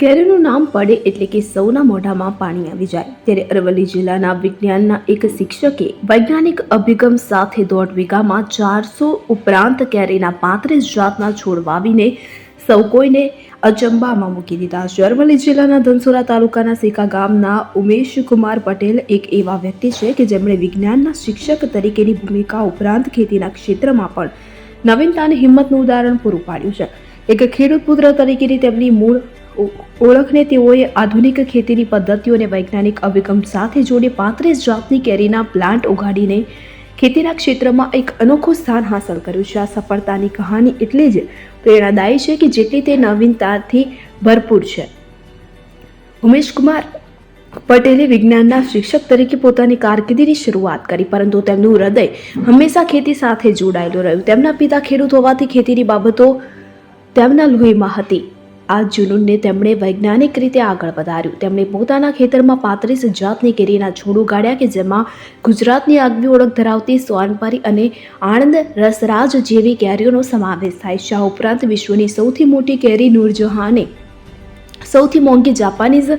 કેરીનું નામ પડે એટલે કે સૌના મોઢામાં પાણી આવી જાય. ત્યારે અરવલ્લી જિલ્લાના વિજ્ઞાનના એક શિક્ષકે વૈજ્ઞાનિક અભિગમ સાથે દોઢ વીઘામાં ચારસો ઉપરાંત કેરીના પાંત્રીસ જાતના છોડ વાવીને સૌ કોઈને અચંબામાં મૂકી દીધા છે. અરવલ્લી જિલ્લાના ધનસુરા તાલુકાના સિકા ગામના ઉમેશ કુમાર પટેલ એક એવા વ્યક્તિ છે કે જેમણે વિજ્ઞાનના શિક્ષક તરીકેની ભૂમિકા ઉપરાંત ખેતીના ક્ષેત્રમાં પણ નવીનતા અને હિંમતનું ઉદાહરણ પૂરું પાડ્યું છે. એક ખેડૂત પુત્ર તરીકેની તેમની મૂળ ઓળખને તેઓએ આધુનિક ખેતીની પદ્ધતિઓ અને વૈજ્ઞાનિક અભિગમ સાથે જોડી પાંત્રીસ જાતની કેરીના પ્લાન્ટ ઉગાડીને ખેતીના ક્ષેત્રમાં એક અનોખું સ્થાન હાંસલ કર્યું છે. આ સફળતાની કહાની એટલી જ પ્રેરણાદાયી છે કે જેટલી તે નવીનતાથી ભરપૂર છે. ઉમેશ કુમાર પટેલે વિજ્ઞાનના શિક્ષક તરીકે પોતાની કારકિર્દીની શરૂઆત કરી, પરંતુ તેમનું હૃદય હંમેશા ખેતી સાથે જોડાયેલું રહ્યું. તેમના પિતા ખેડૂત હોવાથી ખેતીની બાબતો તેમના લોહીમાં હતી. આ જુનૂનને તેમણે વૈજ્ઞાનિક રીતે આગળ વધાર્યું. તેમણે પોતાના ખેતરમાં પાંત્રીસ જાતની કેરીના છોડ ઉગાડ્યા કે જેમાં ગુજરાતની આગવી ઓળખ ધરાવતી સોનપરી અને આણંદ રસરાજ જેવી કેરીઓનો સમાવેશ થાય. છે આ ઉપરાંત વિશ્વની સૌથી મોટી કેરી નૂરજહાને સૌથી મોંઘી જાપાનીઝ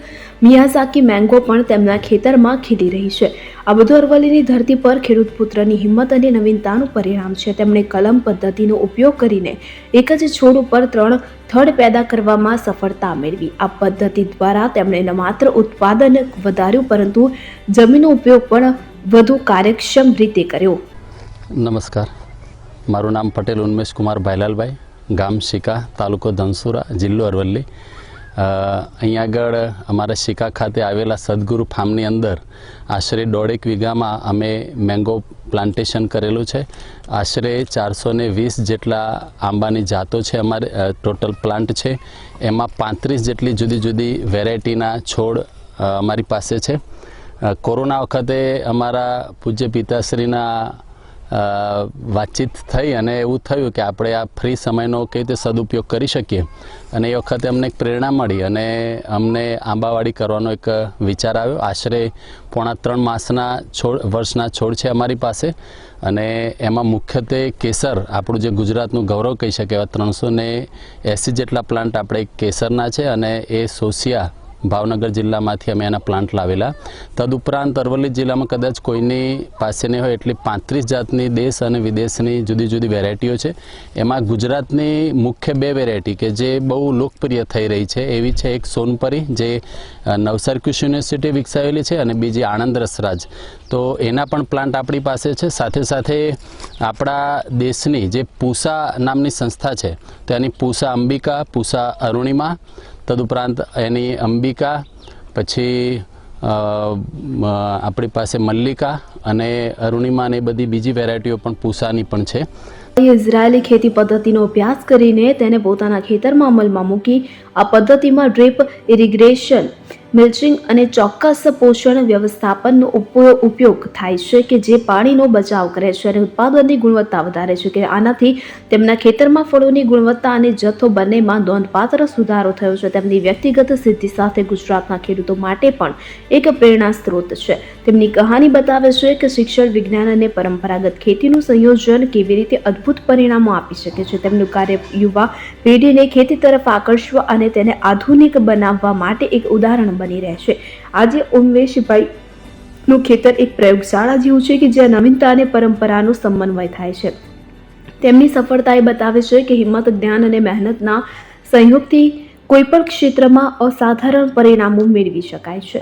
મિયાઝાકી મેંગો પણ તેમના ખેતરમાં ખીલી રહી છે. આ બધું અરવલ્લીની ધરતી પર ખેડૂત પુત્રની હિંમત અને નવીનતાનું પરિણામ છે. તેમણે કલમ પદ્ધતિનો ઉપયોગ કરીને એક જ છોડ ઉપર ત્રણ થડ પેદા કરવામાં સફળતા મેળવી. આ પદ્ધતિ દ્વારા તેમણે ન માત્ર ઉત્પાદન વધાર્યું, પરંતુ જમીનનો ઉપયોગ પણ વધુ કાર્યક્ષમ રીતે કર્યો. નમસ્કાર. મારું નામ પટેલ ઉન્મેશ કુમાર ભાઈલાલભાઈ. ગામ શિકા, તાલુકો ધનસુરા, જિલ્લો અરવલ્લી. અહીંયા આગળ અમારા શિકા ખાતે આવેલા સદગુરુ ફાર્મની અંદર આશરે દોઢેક વીઘામાં અમે મેંગો પ્લાન્ટેશન કરેલું છે. આશરે ચારસો ને વીસ જેટલા આંબાની જાતો છે અમારે ટોટલ પ્લાન્ટ છે. એમાં પાંત્રીસ જેટલી જુદી જુદી વેરાયટીના છોડ અમારી પાસે છે. કોરોના વખતે અમારા પૂજ્ય પિતાશ્રીના વાતચીત થઈ અને એવું થયું કે આપણે આ ફ્રી સમયનો કઈ રીતે સદુપયોગ કરી શકીએ. અને એ વખતે અમને એક પ્રેરણા મળી અને અમને આંબાવાડી કરવાનો એક વિચાર આવ્યો. આશરે પોણા ત્રણ માસના છોડ, વર્ષના છોડ છે અમારી પાસે. અને એમાં મુખ્યત્વે કેસર, આપણું જે ગુજરાતનું ગૌરવ કહી શકે એવા ત્રણસો ને એંસી જેટલા પ્લાન્ટ આપણે કેસરના છે અને એ સોસિયા ભાવનગર જિલ્લામાંથી અમે એના પ્લાન્ટ લાવેલા. તદુપરાંત અરવલ્લી જિલ્લામાં કદાચ કોઈની પાસે નહીં હોય એટલી પાંત્રીસ જાતની દેશ અને વિદેશની જુદી જુદી વેરાયટીઓ છે. એમાં ગુજરાતની મુખ્ય બે વેરાયટી કે જે બહુ લોકપ્રિય થઈ રહી છે, એવી છે એક સોનપરી જે નવસારી કૃષિ યુનિવર્સિટી વિકસાવેલી છે અને બીજી આણંદ રસરાજ. તો એના પણ પ્લાન્ટ આપણી પાસે છે. સાથે સાથે આપણા દેશની જે પૂસા નામની સંસ્થા છે, તો એની પૂસા અંબિકા, પૂસા અરુણિમા તદુપરાંત એની અંબિકા, પછી આપણી પાસે મલ્લિકા અને અરુણિમા અને બધી બીજી વેરાયટીઓ પણ પૂસાની પણ છે. ઇઝરાયેલી ખેતી પદ્ધતિનો અભ્યાસ કરીને તેને પોતાના ખેતરમાં અમલમાં મૂકી, આ પદ્ધતિમાં ડ્રીપ ઇરિગ્રેશન મિલ્ચિંગ અને ચોક્કસ પોષણ વ્યવસ્થાપનનો ઉપયો- ઉપયોગ થાય છે કે જે પાણીનો બચાવ કરે છે અને ઉત્પાદનની ગુણવત્તા વધારે છે કે આનાથી તેમના ખેતરમાં ફળોની ગુણવત્તા અને જથ્થો બંનેમાં નોંધપાત્ર સુધારો થયો છે. તેમની વ્યક્તિગત સિદ્ધિ સાથે ગુજરાતના ખેડૂતો માટે પણ એક પ્રેરણા સ્ત્રોત છે. તેમની કહાની બતાવે છે કે શિક્ષણ, વિજ્ઞાન અને પરંપરાગત ખેતીનું સંયોજન કેવી રીતે અદ્ભુત પરિણામો આપી શકે છે. તેમનું કાર્ય યુવા પેઢીને ખેતી તરફ આકર્ષવા અને તેને આધુનિક બનાવવા માટે એક ઉદાહરણ બની રહેશે. આજે ઉમેશભાઈ નું ખેતર એક પ્રયોગશાળા જેવું છે કે જ્યાં નવીનતા અને પરંપરાનો સમન્વય થાય છે. તેમની સફળતા એ બતાવે છે કે હિંમત, જ્ઞાન અને મહેનતના સંયોગથી કોઈપણ ક્ષેત્રમાં અસાધારણ પરિણામો મેળવી શકાય છે.